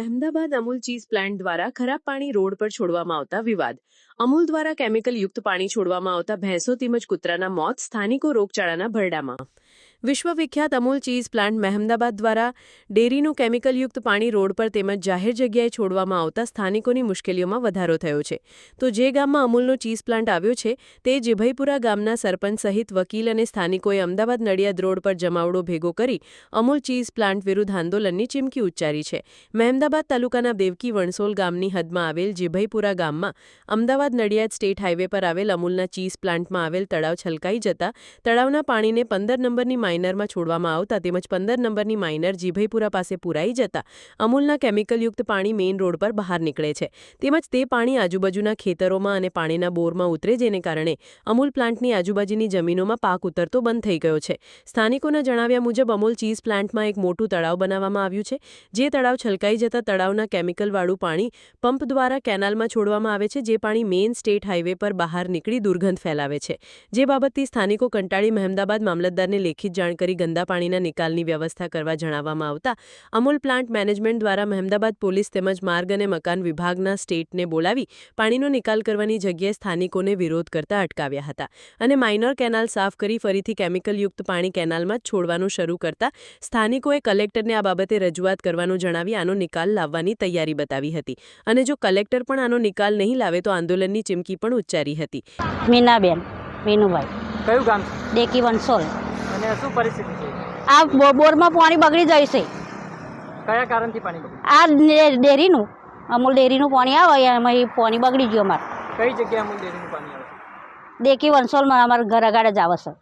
Mehmedabad Amul cheese plant દ્વારા ખરાબ પાણી રોડ પર છોડવામાં આવતા વિવાદ. અમૂલ દ્વારા કેમિકલ યુક્ત પાણી છોડવામાં આવતા ભેંસો તેમજ કૂતરાના મોત, સ્થાનિકો રોગચાળાના ભરડામાં. વિશ્વવિખ્યાત અમૂલ ચીઝ પ્લાન્ટ મહેમદાબાદ દ્વારા ડેરીનું કેમિકલયુક્ત પાણી રોડ પર તેમજ જાહેર જગ્યાએ છોડવામાં આવતા સ્થાનિકોની મુશ્કેલીઓમાં વધારો થયો છે. તો જે ગામમાં અમૂલનો ચીઝ પ્લાન્ટ આવ્યો છે, તે જીભઈપુરા ગામના સરપંચ સહિત વકીલ અને સ્થાનિકોએ અમદાવાદ નડિયાદ રોડ પર જમાવડો ભેગો કરી અમૂલ ચીઝ પ્લાન્ટ વિરુદ્ધ આંદોલનની ચીમકી ઉચ્ચારી છે. મહેમદાબાદ તાલુકાના દેવકી વણસોલ ગામની હદમાં આવેલ જીભઈપુરા ગામમાં અમદાવાદ નડિયાદ સ્ટેટ હાઇવે પર આવેલ અમૂલના ચીઝ પ્લાન્ટમાં આવેલ તળાવ છલકાઈ જતા તળાવના પાણીને પંદર નંબરની માઇનરમાં છોડવામાં આવતા તેમજ પંદર નંબરની માઇનર જીભઈપુરા પાસે પુરાઈ જતા અમૂલના કેમિકલયુક્ત પાણી મેઇન રોડ પર બહાર નીકળે છે. તેમજ તે પાણી આજુબાજુના ખેતરોમાં અને પાણીના બોરમાં ઉતરે જેને કારણે અમૂલ પ્લાન્ટની આજુબાજુની જમીનોમાં પાક ઉતરતો બંધ થઈ ગયો છે. સ્થાનિકોના જણાવ્યા મુજબ અમૂલ ચીઝ પ્લાન્ટમાં એક મોટું તળાવ બનાવવામાં આવ્યું છે, જે તળાવ છલકાઈ જતા તળાવના કેમિકલવાળું પાણી પંપ દ્વારા કેનાલમાં છોડવામાં આવે છે, જે પાણી મેઇન સ્ટેટ હાઇવે પર બહાર નીકળી દુર્ગંધ ફેલાવે છે. જે બાબતથી સ્થાનિકો કંટાળી મહેમદાબાદ મામલતદારને લેખિત જાણ કરી ગંદા પાણીના નિકાલની વ્યવસ્થા કરવા જણાવવામાં આવતા અમૂલ પ્લાન્ટ મેનેજમેન્ટ દ્વારા મહેમદાબાદ પોલીસ તેમજ માર્ગ અને મકાન વિભાગના સ્ટેટને બોલાવી પાણીનો નિકાલ કરવાની જગ્યાએ સ્થાનિકોને વિરોધ કરતા અટકાવ્યા હતા અને માઇનર કેનાલ સાફ કરી ફરીથી કેમિકલયુક્ત પાણી કેનાલમાં છોડવાનું શરૂ કરતા સ્થાનિકોએ કલેક્ટરને આ બાબતે રજૂઆત કરવાનું જણાવી આનો નિકાલ લાવવાની તૈયારી બતાવી હતી અને જો કલેક્ટર પણ આનો નિકાલ નહીં લાવે તો આંદોલનની ચીમકી પણ ઉચ્ચારી હતી. મીનાબેન મીનુભાઈ. કયું ગામ? ડેકી વંસોલ અને શું પરિસ્થિતિ છે? આ બોરમાં પાણી બગડી જાય છે. કયા કારણથી પાણી બગડ્યું આ ડે- ડેરીનું અમૂલ ડેરીનું પાણી આવે એમાં એ પાણી બગડી ગયું અમારે. કઈ જગ્યાએ અમૂલ ડેરીનું પાણી આવે દેખી વંસોલમાં અમારે ઘર આગળ જ આવે છે.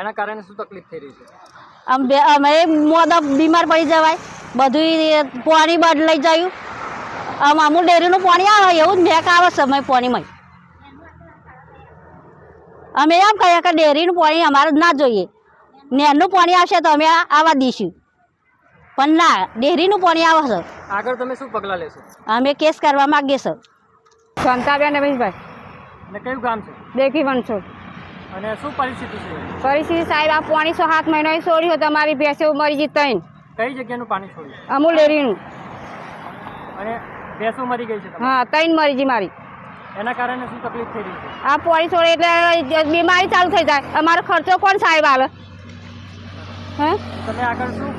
એના કારણે શું તકલીફ થઈ રહી છે? આમ બે અમે મોદા બીમાર પડી જવાય. બધું પાણી બદલાઈ જાય. આમ અમૂલ ડેરીનું પાણી આવે એવું જ મેક આવે છે અમે પાણીમાં. અમે એમ કહીએ કે ડેરીનું પાણી અમારે ના જોઈએ. નેરનું પાણી આવશે તો અમે આવવા દઈશું. પણ ના ડેરીનું પાણી આવે છે. આગળ તમે શું પગલાં લેશો? અમે કેસ કરવા માગીએ છીએ. શાંતાબેન રમેશભાઈ. અને કયું ગામ છે? દેખી વંશો અને શું પરિસ્થિતિ છે? પરિસ્થિતિ સાહેબ આ પાણી સો સાત મહિનો છોડ્યું તો મારી ભેંસે મરી ગઈ ત્રણ. કઈ જગ્યાનું પાણી છોડ્યું? અમુલ ડેરીનું. અને ભેંસો મરી ગઈ છે હા ત્રણ મરી ગઈ મારી. એના કારણે શું તકલીફ થઈ રહી છે? આ પાણી છોડે એટલે બીમારી ચાલુ થઈ જાય. અમારો ખર્ચો કોણ સાહેબ આલે? હે? તમે આગળ શું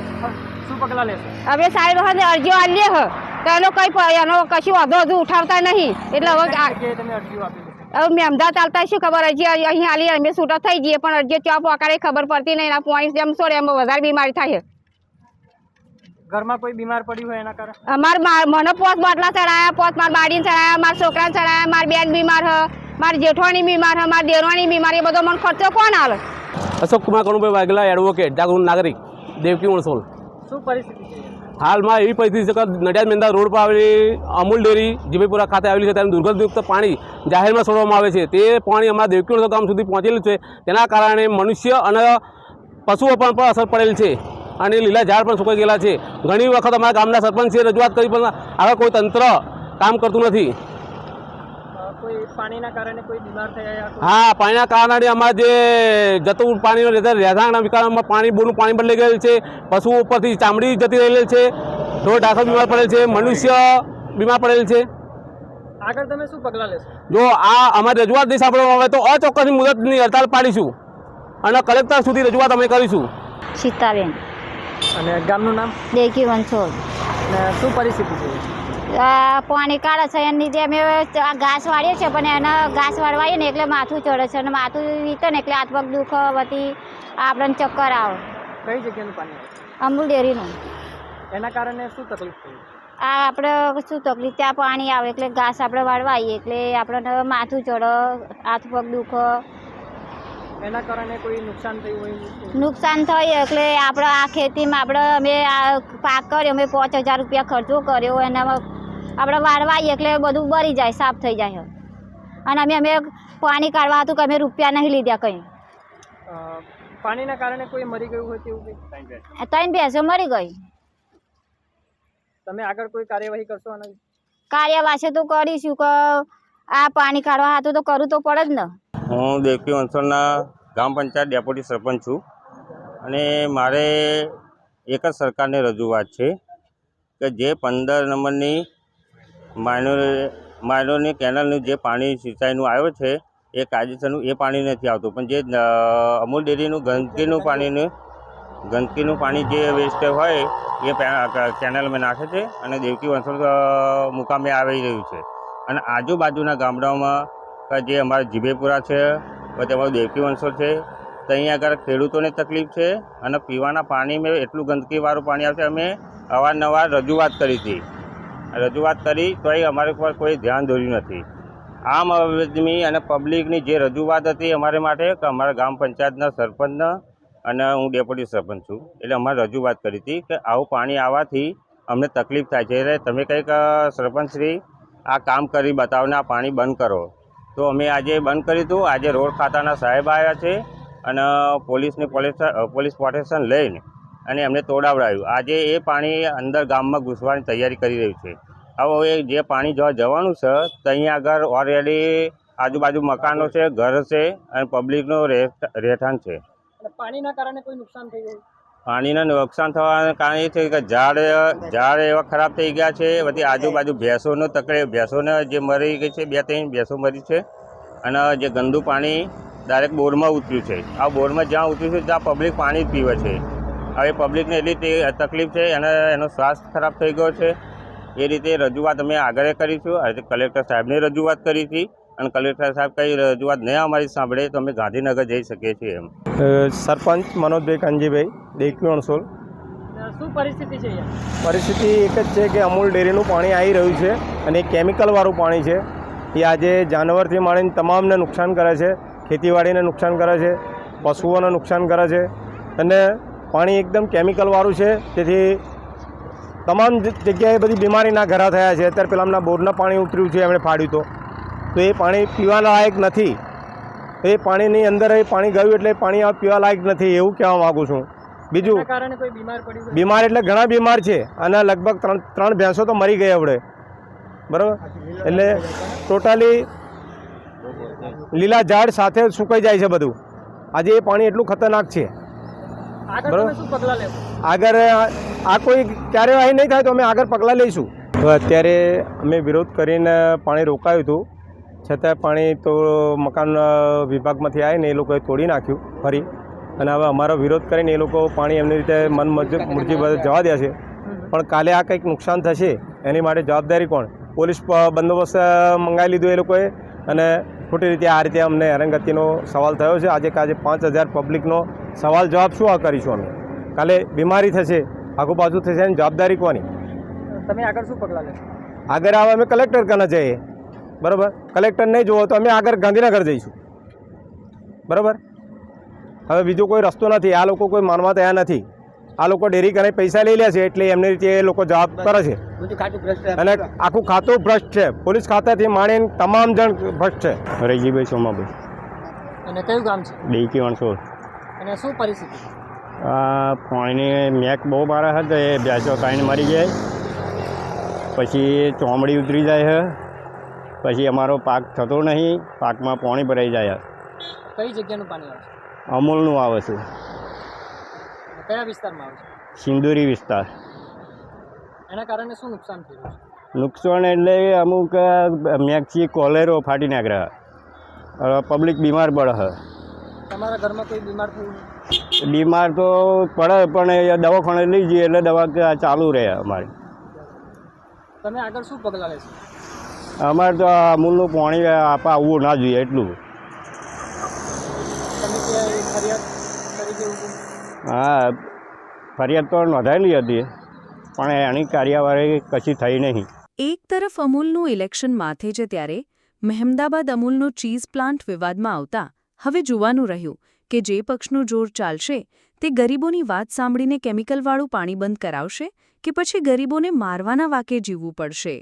શું પગલાં લેશો? હવે સાહેબ હવે અરજીઓ આલીએ હ. તો એનો કઈ એનો કશું વધુ હજુ ઉઠાવતા નહીં. એટલે હવે તમે અરજીઓ આપી હવે મેમદા ચાલતા શું ખબર? હજી અહીં હાલી અમે છૂટા થઈ જઈએ પણ અરજી ચોપ પોકારે ખબર પડતી નહીં. આ પોઈન્ટ જેમ છોડે એમ વધારે બીમારી થાય ઘરમાં કોઈ બીમાર પડ્યું હોય એના કારણે? અમાર મને પોત બાટલા ચડાયા પોત માર બાડીને ચડાયા મારા છોકરાને ચડાયા માર બેન બીમાર હ મારી જેઠવાની બીમાર હ મારી દેરવાની બીમાર એ બધો મને ખર્ચો કોણ આલે અશોક કુમાર કનુભાઈ વાઘેલા એડવોકેટ જાગૃત નાગરિક દેવકી ઉણસોલ શું પરિસ્થિતિ હાલમાં એવી પરિસ્થિતિ છે કે નડિયાદ મેંદા રોડ પર આવેલી અમૂલ ડેરી જીબીપુરા ખાતે આવેલી છે. તેનું દુર્ગંધયુક્ત પાણી જાહેરમાં છોડવામાં આવે છે. તે પાણી અમારા દેવકી વણસોલ ગામ સુધી પહોંચેલું છે. તેના કારણે મનુષ્ય અને પશુઓ પણ પણ અસર પડેલ છે અને લીલા ઝાડ પણ સુકાઈ ગયેલા છે. ઘણી વખત અમારા ગામના સરપંચે રજૂઆત કરી પણ આગળ કોઈ તંત્ર કામ કરતું નથી. કોઈ પાણીના કારણે કોઈ બીમાર થયા હા પાણીના કારણે અમારે જે જતું પાણીનો રહેઠાણના વિકાસમાં પાણી બોરનું પાણી બદલાઈ ગયેલ છે પશુઓ ઉપરથી ચામડી જતી રહેલી છે ઢોર ઢાંખર બીમાર પડેલ છે મનુષ્ય બીમાર પડેલ છે. આગળ તમે શું પગલાં લેશો? જો આ અમારી રજૂઆત નહીં સાંભળવામાં આવે તો અચોક્કસની મુદતની હડતાલ પાડીશું અને કલેક્ટર સુધી રજૂઆત અમે કરીશું. સીતાબેન. અને ગામનું નામ? દેખી અને શું પરિસ્થિતિ છે? પાણી કાઢે છે એની જેમ આ ઘાસ વાળીએ છીએ પણ એને ઘાસ વાળવાઈએ ને એટલે માથું ચડે છે અને માથું વીતે ને એટલે હાથ પગ દુઃખ વતી આપણને ચક્કર આવે. કઈ જગ્યાનું પાણી અમૂલ ડેરીનું. એના કારણે શું તકલીફ થઈ? આ આપણે શું તકલીફ? ત્યાં પાણી આવે એટલે ઘાસ આપણે વાળવાઈએ એટલે આપણને માથું ચડે હાથ પગ દુઃખ. એના કારણે કોઈ નુકસાન થયું હોય? નુકસાન થાય એટલે આપણે આ ખેતીમાં આપણે અમે આ પાક કર્યો અમે પાંચ હજાર રૂપિયા ખર્ચો કર્યો એનામાં આપણે વાળવાઈએ એટલે બધું બળી જાય સાફ થઈ જાય અને અમે અમે પાણી કાઢવા હતું કે અમે રૂપિયા નહીં લીધા કંઈ. પાણીના કારણે કોઈ મરી ગયું હોય તેવું કંઈ? ત્રણ ભેંસો. મરી ગઈ. તમે આગળ કોઈ કાર્યવાહી કરશો આના વિશે? તો કરીશું કે આ પાણી કાઢવા હતું તો કરવું તો પડે જ ને. હું દેવકી વંશોલના ગ્રામ પંચાયત ડેપ્યુટી સરપંચ છું. અને મારે એક જ સરકારને રજૂઆત છે કે જે પંદર નંબરની માઇનોર માઇનોરની કેનલનું જે પાણી સિંચાઈનું આવ્યું છે, એ કાયદેસરનું, એ પાણી નથી આવતું. પણ જે અમૂલ ડેરીનું ગંદકીનું પાણીનું, ગંદકીનું પાણી જે વેસ્ટ હોય, એ કેનાલમાં નાખે છે અને દેવકી વંશોલ મુકામે આવી રહ્યું છે. અને આજુબાજુના ગામડાઓમાં જે અમારા જીભેપુરા છે, પછી દેવકી વંશોલ છે તો અહીંયા આગળ ખેડૂતોને તકલીફ છે અને પીવાના પાણીમાં એટલું ગંદકીવાળું પાણી આવશે અમે અવારનવાર રજૂઆત કરી હતી. રજૂઆત કરી તોય અમારા પર કોઈ ધ્યાન દોર્યું નથી. આમ આદમી અને પબ્લિકની જે રજૂઆત હતી અમારે માટે કે અમારા ગ્રામ પંચાયતના સરપંચના અને હું ડેપ્યુટી સરપંચ છું, એટલે અમારે રજૂઆત કરી હતી કે આવું પાણી આવવાથી અમને તકલીફ થાય છે. એટલે તમે કંઈક સરપંચશ્રી આ કામ કરી બતાવો આ પાણી બંધ કરો. તો અમે આજે બંધ કર્યું હતું. આજે રોડ ખાતાના સાહેબ આવ્યા છે અને પોલીસની પોલીસ પોલીસ પ્રોટેક્શન લઈને અને એમને તોડાવડાવ્યું. આજે એ પાણી અંદર ગામમાં ઘૂસવાની તૈયારી કરી રહ્યું છે. હવે એ જે પાણી જવા જવાનું છે ત્યાં આગળ ઓલરેડી આજુબાજુ મકાનો છે ઘર છે અને પબ્લિકનું રહેઠાણ છે. પાણીના કારણે કોઈ નુકસાન થઈ ગયું? પાણીના નુકસાન થવાના કારણ એ છે કે ઝાડ ઝાડ એવા ખરાબ થઈ ગયા છે બધી આજુબાજુ ભેંસોનો તકડે ભેંસોને જે મરી ગઈ છે બે ત્રણ ભેંસો મરી છે અને જે ગંદુ પાણી ડાયરેક્ટ બોરમાં ઉતર્યું છે. આ બોરમાં જ્યાં ઉતર્યું છે ત્યાં પબ્લિક પાણી જ પીવે છે. હવે પબ્લિકને એટલી તે- તકલીફ છે અને એનો સ્વાસ્થ્ય ખરાબ થઈ ગયો છે. એ રીતે રજૂઆત અમે આગળ કરીશું. આજે કલેક્ટર સાહેબને રજૂઆત કરી હતી અને કલેક્ટર સાહેબ કઈ રજૂઆત નહીં અમારી સાંભળે તો અમે ગાંધીનગર જઈ શકીએ છીએ એમ. સરપંચ મનોજભાઈ કાનજીભાઈ દેખવી અણસોલ શું પરિસ્થિતિ છે પરિસ્થિતિ એક જ છે કે અમૂલ ડેરીનું પાણી આવી રહ્યું છે અને એ કેમિકલવાળું પાણી છે. એ આજે જાનવરથી માંડીને તમામને નુકસાન કરે છે ખેતીવાડીને નુકસાન કરે છે પશુઓને નુકસાન કરે છે. અને પાણી એકદમ કેમિકલવાળું છે. તેથી તમામ જગ્યાએ બધી બીમારીના ઘરા થયા છે. અત્યારે પેલા હમણાં બોરના પાણી ઉતર્યું છે એમણે ફાડ્યું તો. તો એ પાણી પીવાના લાયક નથી. એ પાણીની અંદર એ પાણી ગયું એટલે પાણી પીવા લાયક નથી એવું કહેવા માગું છું. બીજું બીમાર એટલે ઘણા બીમાર છે. અને લગભગ ત્રણ ત્રણ ભેંસો તો મરી ગઈ આપણે બરાબર? એટલે ટોટલી લીલા ઝાડ સાથે સુકાઈ જાય છે બધું. આજે એ પાણી એટલું ખતરનાક છે. બરોબર. આગળ આ- કોઈ કાર્યવાહી નહીં થાય તો અમે આગળ પગલાં લઈશું. તો અત્યારે અમે વિરોધ કરીને પાણી રોકાયું હતું. છતાં પાણી તો મકાન વિભાગમાંથી આવીને એ લોકોએ તોડી નાખ્યું ફરી. અને હવે અમારો વિરોધ કરીને એ લોકો પાણી એમની રીતે મન મુરજી જવા દે છે. પણ કાલે આ કંઈક નુકસાન થશે, એની માટે જવાબદારી કોણ? પોલીસ બંદોબસ્ત મંગાવી લીધો એ લોકોએ. અને ખોટી રીતે આ રીતે અમને હેરાનગતિનો સવાલ થયો છે. આજે આજે પાંચ હજાર પબ્લિકનો સવાલ જવાબ શું આ કરીશું અમે? કાલે બીમારી થશે આગુ પાછું થશે એની જવાબદારી કોની? તમે આગળ શું પગલાં લેશો? આગળ આવે અમે કલેક્ટર કને જઈએ. બરાબર? કલેક્ટર નહીં જુઓ તો અમે આગળ ગાંધીનગર જઈશું. બરાબર? હવે બીજો કોઈ રસ્તો નથી. આ લોકો કોઈ માનવા તૈયાર નથી. આ લોકો ડેરી કરીને પૈસા લઈ લે છે એટલે એમની રીતે એ લોકો જવાબ કરે છે. અને આખું ખાતું ભ્રષ્ટ છે. પોલીસ ખાતાથી માંડીને તમામ જણ ભ્રષ્ટ છે. રૈજીભાઈ સોમાભાઈ. અને કયું ગામ છે? ડેકી વણસોર અને શું પરિસ્થિતિ? આ પાણીની મેક બહુ મારે હતો એ ભેંસો ત્રણ મરી જાય. પછી ચોમડી ઉતરી જાય છે પછી અમારો પાક થતો નહીં. પાકમાં પાણી ભરાઈ જાય કઈ જગ્યાનું પાણી આવે છે? અમૂલનું આવે છે. કયા વિસ્તારમાં આવે છે? સિંદુરી વિસ્તાર. એના કારણે શું નુકસાન થયું નુકસાન એટલે અમુક મેક્સી કોલેરો ફાટી નાખ્યા પબ્લિક બીમાર પડે છે. તમારા ઘરમાં કોઈ બીમાર થયું બીમાર તો પડે પણ એ દવાખાને લઈ જઈએ એટલે દવા ક- ચાલુ રહે અમારે. તમે આગળ શું પગલાં લેશો? અમારે તો મૂળનું પાણી આપવા આવવું ના જોઈએ એટલું તમે ક્યાંય ફરિયાદ કરી દેવું છે હા, ફરિયાદ તો નોંધાયેલી હતી, પણ એની કાર્યવાહી કશી થઈ નહીં. એક તરફ અમૂલનું ઇલેક્શન માથે છે ત્યારે, મહેમદાબાદ અમૂલનો ચીઝ પ્લાન્ટ વિવાદમાં આવતા, હવે જોવાનું રહ્યું કે જે પક્ષનું જોર ચાલશે, તે ગરીબોની વાત સાંભળીને કેમિકલવાળું પાણી બંધ કરાવશે કે પછી ગરીબોને મારવાના વાકે જીવવું પડશે?